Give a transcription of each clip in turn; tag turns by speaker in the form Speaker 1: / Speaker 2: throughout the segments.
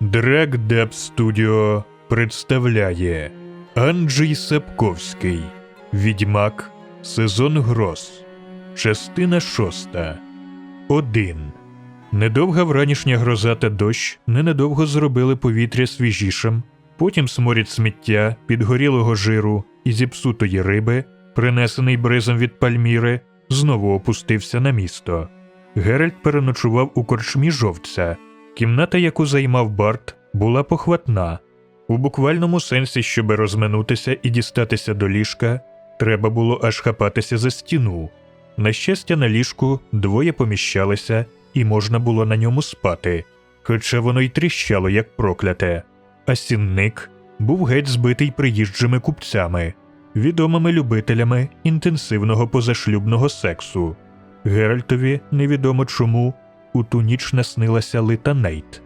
Speaker 1: Drag Dab Studio представляє Анджей Сапковський Відьмак Сезон Гроз Частина шоста 1. Недовга вранішня гроза та дощ ненадовго зробили повітря свіжішим, потім сморід сміття, підгорілого жиру і зіпсутої риби, принесений бризом від пальміри, знову опустився на місто. Геральт переночував у корчмі жовця. Кімната, яку займав Барт, була похватна. У буквальному сенсі, щоби розминутися і дістатися до ліжка, треба було аж хапатися за стіну. На щастя, на ліжку двоє поміщалися, і можна було на ньому спати, хоча воно й тріщало, як прокляте. А сінник був геть збитий приїжджими купцями, відомими любителями інтенсивного позашлюбного сексу. Геральтові невідомо чому у ту ніч наснилася лита Нейт.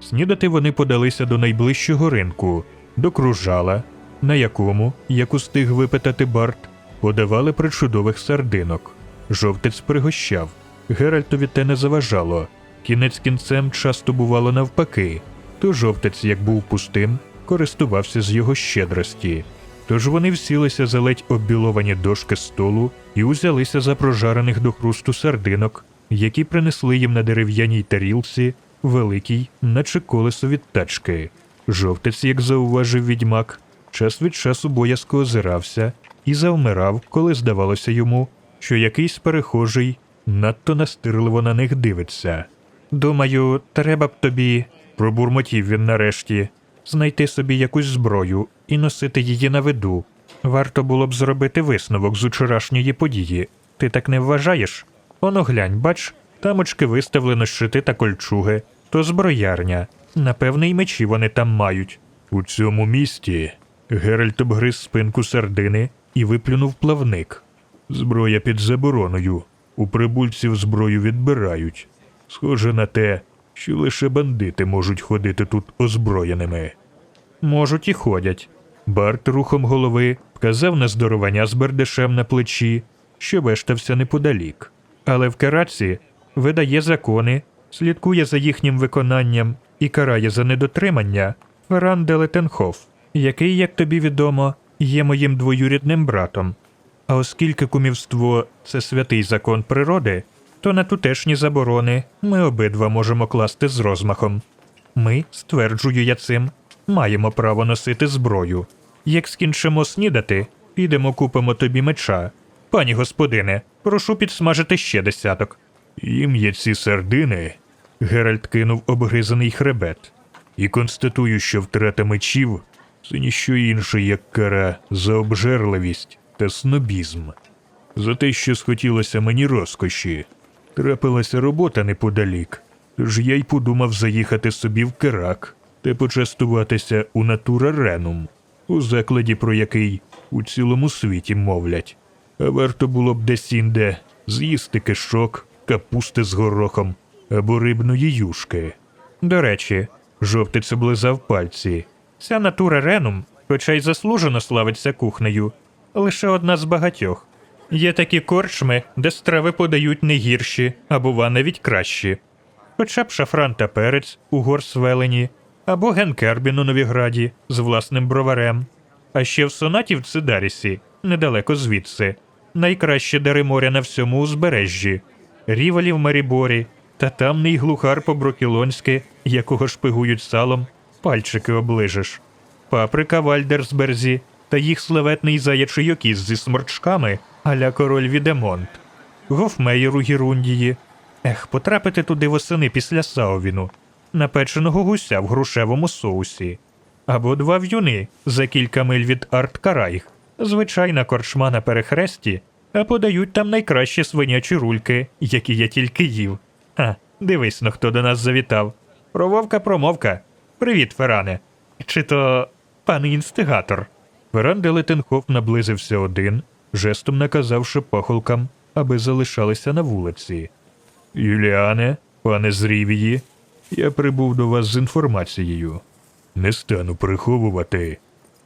Speaker 1: Снідати вони подалися до найближчого ринку, до кружала, на якому, як устиг випитати Барт, подавали причудових сардинок. Жовтець пригощав. Геральтові те не заважало. Кінець кінцем часто бувало навпаки, то жовтець, як був пустим, користувався з його щедрості. Тож вони всілися за ледь оббіловані дошки столу і узялися за прожарених до хрусту сардинок, які принесли їм на дерев'яній тарілці великий, наче колесо від тачки. Жовтець, як зауважив відьмак, час від часу боязко озирався і завмирав, коли здавалося йому, що якийсь перехожий надто настирливо на них дивиться. Думаю, треба б тобі, пробурмотів він нарешті, знайти собі якусь зброю і носити її на виду. Варто було б зробити висновок з учорашньої події. Ти так не вважаєш? Оно глянь, бач, там очки виставлено щити та кольчуги, то зброярня. Напевне, й мечі вони там мають. У цьому місті Геральт обгриз спинку сардини і виплюнув плавник. Зброя під забороною. У прибульців зброю відбирають. Схоже на те, що лише бандити можуть ходити тут озброєними. Можуть і ходять. Барт рухом голови вказав на здоровання з бердешем на плечі, що вештався неподалік. Але в караці видає закони, слідкує за їхнім виконанням і карає за недотримання Ферран де Летенхоф, який, як тобі відомо, є моїм двоюрідним братом. А оскільки кумівство це святий закон природи, то на тутешні заборони ми обидва можемо класти з розмахом. Ми, стверджую я цим, маємо право носити зброю. Як скінчимо снідати, підемо купимо тобі меча. Пані господине, прошу підсмажити ще десяток. Їм ці сардини. Геральт кинув обгризаний хребет. І констатую, що втрата мечів це ніщо інше, як кара за обжерливість та снобізм. За те, що схотілося мені розкоші, трапилася робота неподалік, тож я й подумав заїхати собі в Керак та почастуватися у Натура Ренум, у закладі, про який у цілому світі мовлять. А варто було б десінде з'їсти кишок, капусти з горохом або рибної юшки. До речі, жовтець облизав пальці. Ця натура Ренум, хоча й заслужено славиться кухнею, лише одна з багатьох. Є такі корчми, де страви подають не гірші, а бува навіть кращі. Хоча б шафран та перець у горсвелені, або генкербін у Новіграді з власним броварем. А ще в сонаті в Цидарісі, недалеко звідси, найкраще дари моря на всьому узбережжі, рівалі в Маріборі та тамний глухар по-брокілонськи, якого шпигують салом, пальчики оближеш. Паприка в Альдерсберзі та їх славетний заячий окіс зі сморчками аля король Відемонт. Гофмеєр у Гірундії. Ех, потрапити туди восени після Саувіну, напеченого гуся в грушевому соусі. Або два в'юни за кілька миль від Арткарайх. Звичайна корчма на перехресті, а подають там найкращі свинячі рульки, які я тільки їв. А, дивись но, хто до нас завітав. Прововка промовка. Привіт, Феране. Чи то пане інстигатор. Ферран де Летенхоф наблизився один, жестом наказавши пахолкам, аби залишалися на вулиці. Юліане, пане з Рівії, я прибув до вас з інформацією. Не стану приховувати,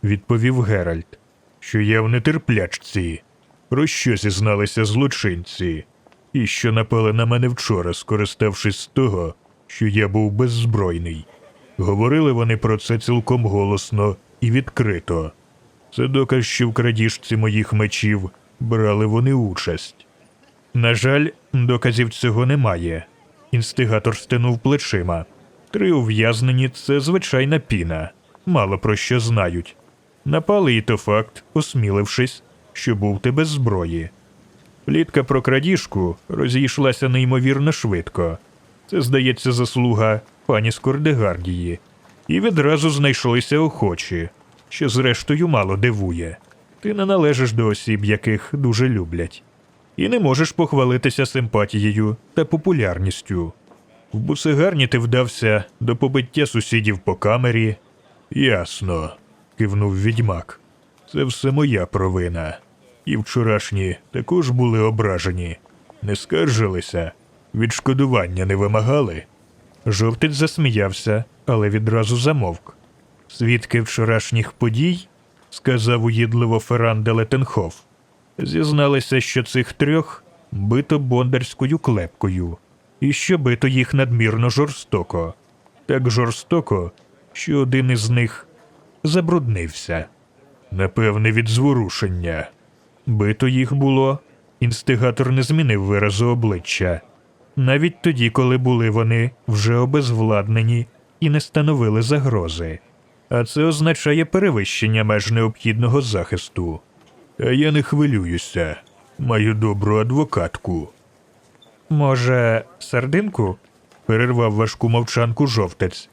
Speaker 1: відповів Геральт, що я в нетерплячці. Про що зізналися злочинці, і що напали на мене вчора, скориставшись з того, що я був беззбройний. Говорили вони про це цілком голосно і відкрито. Це доказ, що в крадіжці моїх мечів брали вони участь. На жаль, доказів цього немає. Інстигатор стенув плечима. Три ув'язнені це звичайна піна, мало про що знають. Напали і то факт, осмілившись, що був ти без зброї. Плітка про крадіжку розійшлася неймовірно швидко. Це, здається, заслуга пані Скордегардії. І відразу знайшлися охочі, що зрештою мало дивує. Ти не належиш до осіб, яких дуже люблять, і не можеш похвалитися симпатією та популярністю. В бусигарні ти вдався до побиття сусідів по камері. Ясно, кивнув відьмак. Це все моя провина. І вчорашні також були ображені. Не скаржилися, відшкодування не вимагали. Жовтець засміявся, але відразу замовк. Свідки вчорашніх подій, сказав уїдливо Ферран де зізналися, що цих трьох бито бондарською клепкою, і що бито їх надмірно жорстоко, так жорстоко, що один із них забруднився. Напевне, від зворушення. Бито їх було, інстигатор не змінив виразу обличчя, навіть тоді, коли були вони вже обезвладнені і не становили загрози. А це означає перевищення меж необхідного захисту. А я не хвилююся. Маю добру адвокатку. Може, сердинку? перервав важку мовчанку жовтець.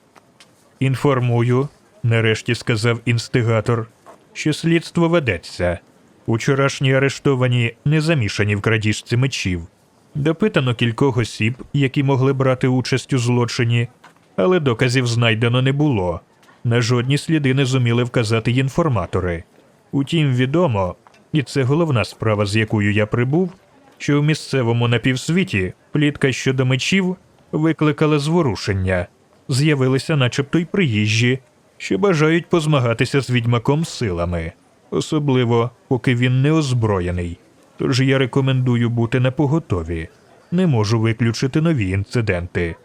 Speaker 1: Інформую, нарешті сказав інстигатор, що слідство ведеться. Учорашні арештовані не замішані в крадіжці мечів. Допитано кількох осіб, які могли брати участь у злочині, але доказів знайдено не було. На жодні сліди не зуміли вказати інформатори. Утім, відомо, і це головна справа, з якою я прибув, що в місцевому напівсвіті плітка щодо мечів викликала зворушення, з'явилися начебто й приїжджі, що бажають позмагатися з відьмаком силами, особливо поки він не озброєний. Тож я рекомендую бути напоготові. Не можу виключити нові інциденти.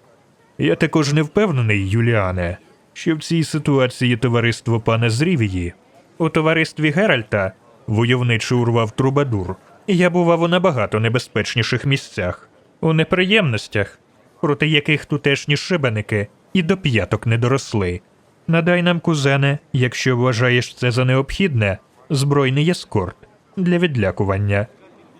Speaker 1: Я також не впевнений, Юліане, що в цій ситуації товариство пана Зрівії у товаристві Геральта войовничо урвав Трубадур. Я бував у набагато небезпечніших місцях, у неприємностях, проти яких тутешні шибеники і до п'яток не доросли. Надай нам, кузене, якщо вважаєш це за необхідне, збройний ескорт для відлякування.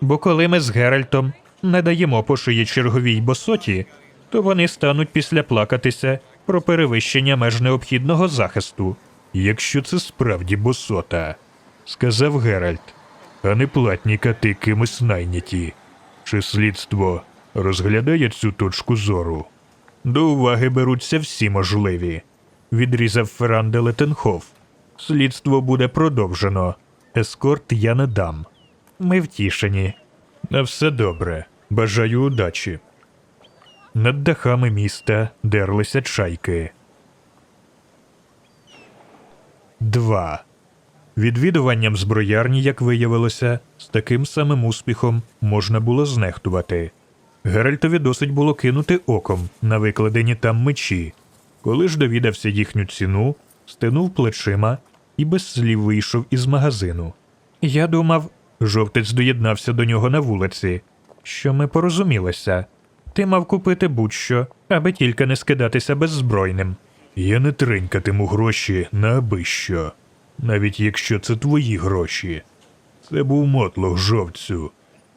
Speaker 1: Бо коли ми з Геральтом не даємо по шиї черговій босоті, то вони стануть після плакатися про перевищення меж необхідного захисту. Якщо це справді босота, сказав Геральт, а не платні кати кимось найняті. Чи слідство розглядає цю точку зору? До уваги беруться всі можливі, відрізав Ферран де Летенхоф. Слідство буде продовжено. Ескорт я не дам. Ми втішені. На все добре. Бажаю удачі. Над дахами міста дерлися чайки. 2. Відвідуванням зброярні, як виявилося, з таким самим успіхом можна було знехтувати. Геральтові досить було кинути оком на викладені там мечі. Коли ж довідався їхню ціну, стенув плечима і без слів вийшов із магазину. Я думав, жовтець доєднався до нього на вулиці, що ми порозумілися. Ти мав купити будь-що, аби тільки не скидатися беззбройним. Я не тринькатиму гроші на аби-що, навіть якщо це твої гроші. Це був мотлох жовцю.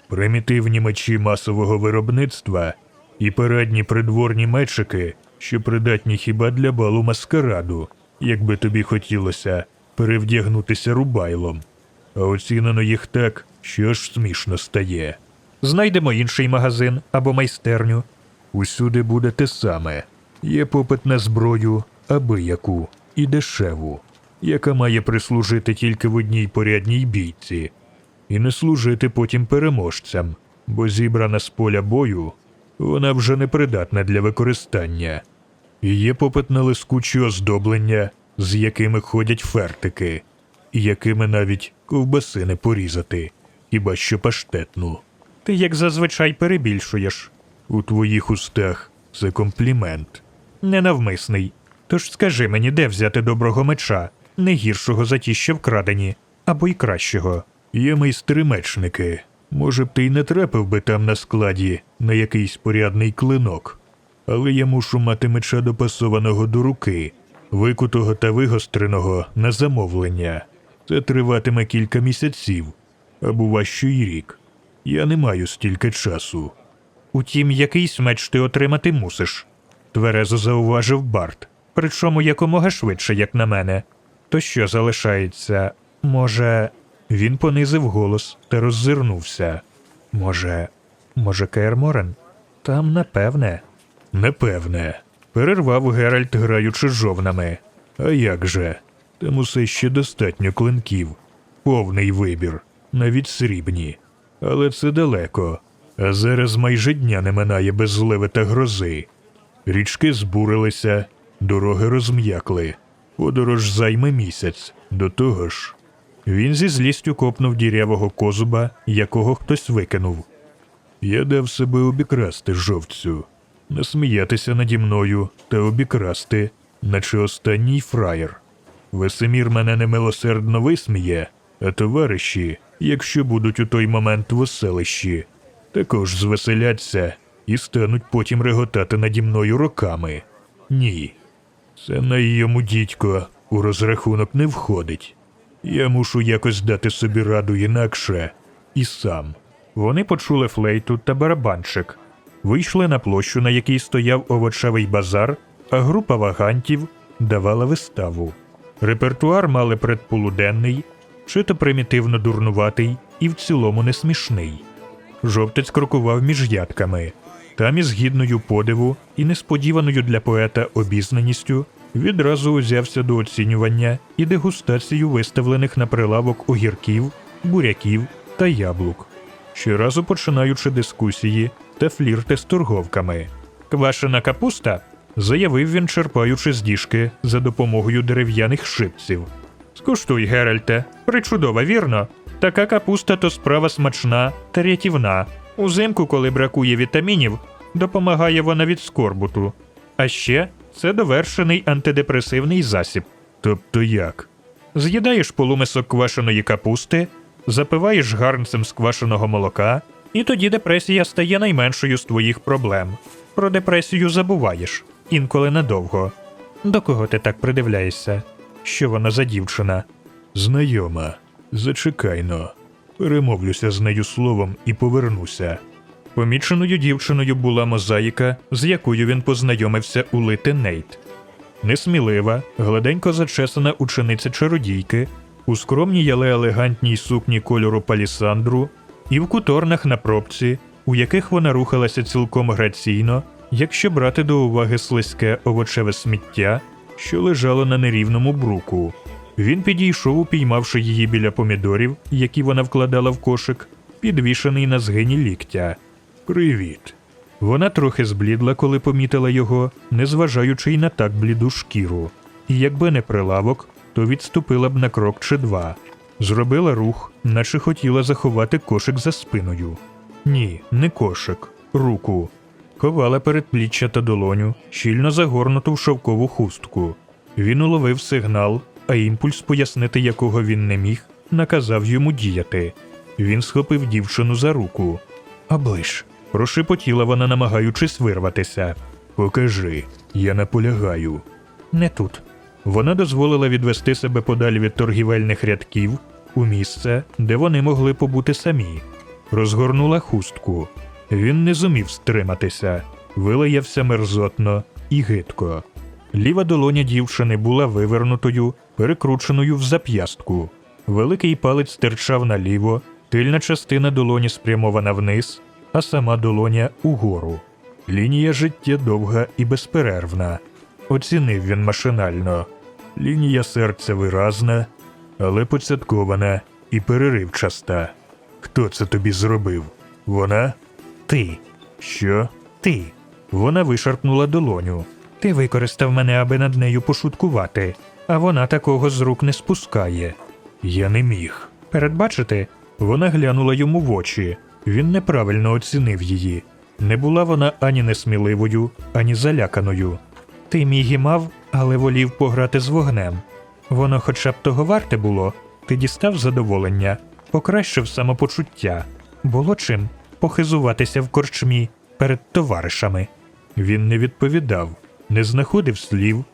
Speaker 1: Примітивні мечі масового виробництва і парадні придворні мечики, що придатні хіба для балу маскараду, якби тобі хотілося перевдягнутися рубайлом. А оцінено їх так, що аж смішно стає. Знайдемо інший магазин або майстерню. Усюди буде те саме. Є попит на зброю, аби яку, і дешеву, яка має прислужити тільки в одній порядній бійці, і не служити потім переможцям, бо зібрана з поля бою, вона вже не придатна для використання. Є попит на лискучі оздоблення, з якими ходять фертики, і якими навіть ковбаси не порізати, хіба що паштетну. Ти як зазвичай перебільшуєш. У твоїх устах це комплімент. Ненавмисний. Тож скажи мені, де взяти доброго меча, не гіршого за ті, що вкрадені, або й кращого. Є майстри мечники. Може б ти й не трапив би там на складі на якийсь порядний клинок. Але я мушу мати меча допасованого до руки, викутого та вигостреного на замовлення. Це триватиме кілька місяців, а бува й рік. Я не маю стільки часу. Утім, якийсь меч ти отримати мусиш, тверезо зауважив Барт, причому якомога швидше, як на мене. То що залишається? Може. Він понизив голос та роззирнувся. Може, може, Каер Морен? Там напевне. Непевне. Перервав Геральт, граючи жовнами. А як же? Там усе ще достатньо клинків. Повний вибір, навіть срібні. Але це далеко. А зараз майже дня не минає без зливи та грози. Річки збурилися, дороги розм'якли. Подорож займе місяць. До того ж, він зі злістю копнув дірявого козуба, якого хтось викинув. Я дав себе обікрасти жовцю, насміятися наді мною та обікрасти, наче останній фраєр. Весемір мене немилосердно висміє, а товариші, якщо будуть у той момент в оселищі, також звеселяться і стануть потім реготати наді мною роками. Ні, це на йому дідько у розрахунок не входить. Я мушу якось дати собі раду інакше і сам. Вони почули флейту та барабанчик, вийшли на площу, на якій стояв овочевий базар, а група вагантів давала виставу. Репертуар мали предполуденний, чи то примітивно дурнуватий і в цілому не смішний. Жовтець крокував між ядками. Там із гідною подиву і несподіваною для поета обізнаністю відразу узявся до оцінювання і дегустацію виставлених на прилавок огірків, буряків та яблук, щоразу починаючи дискусії та флірти з торговками. Квашена капуста, заявив він, черпаючи з діжки за допомогою дерев'яних шипців. Скуштуй, Геральте, причудова, вірно? Така капуста то справа смачна та рятівна. Узимку, коли бракує вітамінів, допомагає вона від скорбуту. А ще це довершений антидепресивний засіб. Тобто як? З'їдаєш полумисок квашеної капусти, запиваєш гарнцем з квашеного молока, і тоді депресія стає найменшою з твоїх проблем. Про депресію забуваєш, інколи надовго. До кого ти так придивляєшся? Що вона за дівчина? Знайома. Зачекайно. Перемовлюся з нею словом і повернуся. Поміченою дівчиною була мозаїка, з якою він познайомився у Лити Нейт. Несмілива, гладенько зачесана учениця чародійки, у скромній, але елегантній сукні кольору палісандру і в куторнах на пробці, у яких вона рухалася цілком граційно, якщо брати до уваги слизьке овочеве сміття, що лежало на нерівному бруку. Він підійшов, упіймавши її біля помідорів, які вона вкладала в кошик, підвішений на згині ліктя. Привіт. Вона трохи зблідла, коли помітила його, незважаючи й на так бліду шкіру. І якби не прилавок, то відступила б на крок чи два. Зробила рух, наче хотіла заховати кошик за спиною. Ні, не кошик, руку. Ховала передпліччя та долоню, щільно загорнуту в шовкову хустку. Він уловив сигнал, а імпульс, пояснити якого він не міг, наказав йому діяти. Він схопив дівчину за руку. Оближ. Прошепотіла вона, намагаючись вирватися. Покажи, я наполягаю. Не тут. Вона дозволила відвести себе подалі від торгівельних рядків у місце, де вони могли побути самі. Розгорнула хустку. Він не зумів стриматися, вилаявся мерзотно і гидко. Ліва долоня дівчини була вивернутою, перекрученою в зап'ястку. Великий палець стирчав наліво, тильна частина долоні спрямована вниз, а сама долоня угору. Лінія життя довга і безперервна. Оцінив він машинально. Лінія серця виразна, але поцяткована і переривчаста. Хто це тобі зробив? Вона? Ти. Що? Ти. Вона вишарпнула долоню. Ти використав мене, аби над нею пошуткувати, а вона такого з рук не спускає. Я не міг. Передбачити, вона глянула йому в очі. Він неправильно оцінив її. Не була вона ані несміливою, ані заляканою. Ти і мав але волів пограти з вогнем. Воно хоча б того варте було, ти дістав задоволення, покращив самопочуття. Було чим похизуватися в корчмі перед товаришами. Він не відповідав, не знаходив слів,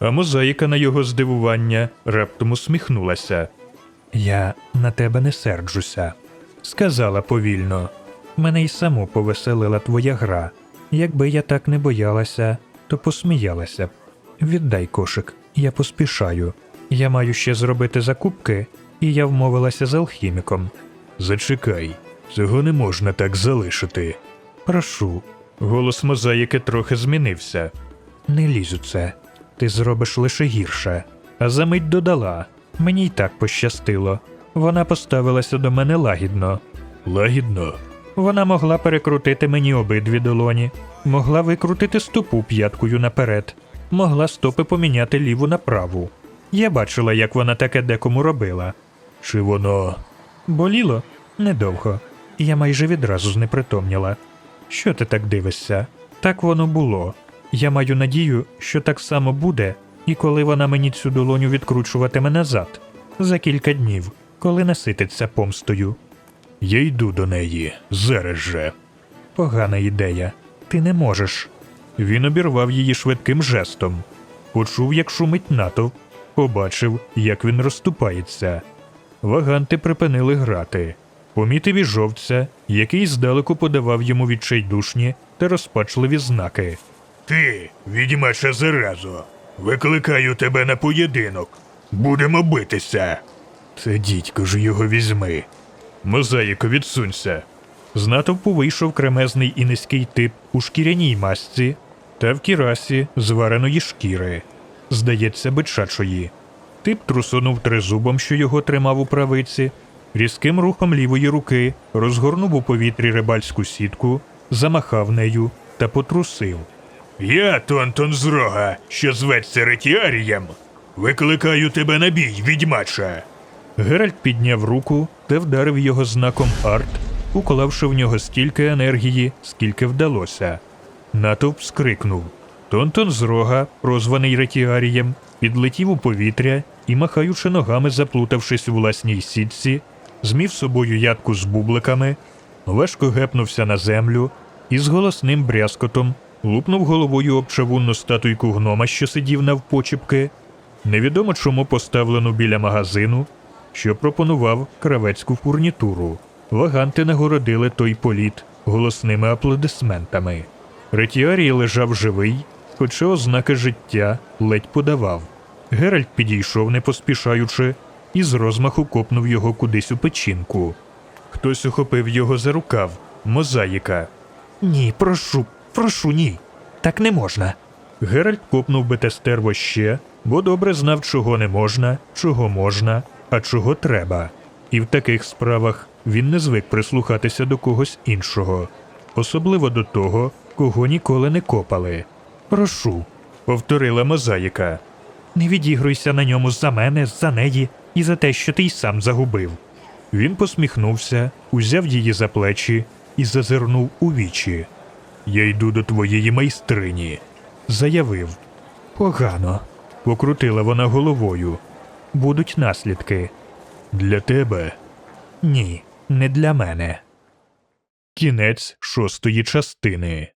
Speaker 1: а мозаїка на його здивування раптом усміхнулася. Я на тебе не серджуся, сказала повільно. Мене й саму повеселила твоя гра. Якби я так не боялася, то посміялася. Віддай кошик, я поспішаю. Я маю ще зробити закупки, і я вмовилася з алхіміком. Зачекай, цього не можна так залишити. Прошу. Голос мозаїки трохи змінився. Не лізь у це. Ти зробиш лише гірше. А за мить додала. Мені й так пощастило. Вона поставилася до мене лагідно. Лагідно? Вона могла перекрутити мені обидві долоні, могла викрутити стопу п'яткою наперед, могла стопи поміняти ліву на праву. Я бачила, як вона таке декому робила. Чи воно боліло? Недовго. Я майже відразу знепритомніла. Що ти так дивишся? Так воно було. Я маю надію, що так само буде, і коли вона мені цю долоню відкручуватиме назад, за кілька днів, коли насититься помстою. Я йду до неї зараз же. Погана ідея. Ти не можеш. Він обірвав її швидким жестом. Почув, як шумить натовп, побачив, як він розступається. Ваганти припинили грати. Помітив і жовця, який здалеку подавав йому відчайдушні та розпачливі знаки. Ти, відьмача заразо, викликаю тебе на поєдинок. Будемо битися. Це дідько ж його візьми. Мозаїко, відсунься. З натовпу вийшов кремезний і низький тип у шкіряній масці та в кірасі з вареної шкіри, здається, бичачої. Тип трусунув тризубом, що його тримав у правиці, різким рухом лівої руки розгорнув у повітрі рибальську сітку, замахав нею та потрусив. Я, Тонтон з рога, що зветься ретіарієм, викликаю тебе на бій, відьмача. Геральт підняв руку та вдарив його знаком арт, уклавши в нього стільки енергії, скільки вдалося. Натовп скрикнув. Тонтон з рога, прозваний ретіарієм, підлетів у повітря і, махаючи ногами, заплутавшись у власній сітці, змів собою ядку з бубликами, важко гепнувся на землю і з голосним брязкотом лупнув головою об чавунну статуйку гнома, що сидів навпочіпки, невідомо чому поставлену біля магазину, що пропонував кравецьку фурнітуру. Ваганти нагородили той політ голосними аплодисментами. Ретіарій лежав живий, хоча ознаки життя ледь подавав. Геральт підійшов, не поспішаючи, і з розмаху копнув його кудись у печінку. Хтось ухопив його за рукав, мозаїка. Ні, прошу, прошу, ні. Так не можна. Геральт копнув Бетестерво ще, бо добре знав, чого не можна, чого можна, а чого треба. І в таких справах він не звик прислухатися до когось іншого, особливо до того, кого ніколи не копали. Прошу, повторила мозаїка. Не відігруйся на ньому за мене, за неї і за те, що ти й сам загубив. Він посміхнувся, узяв її за плечі і зазирнув у вічі. Я йду до твоєї майстрині, заявив. Погано. Покрутила вона головою. Будуть наслідки. Для тебе? Ні, не для мене. Кінець шостої частини.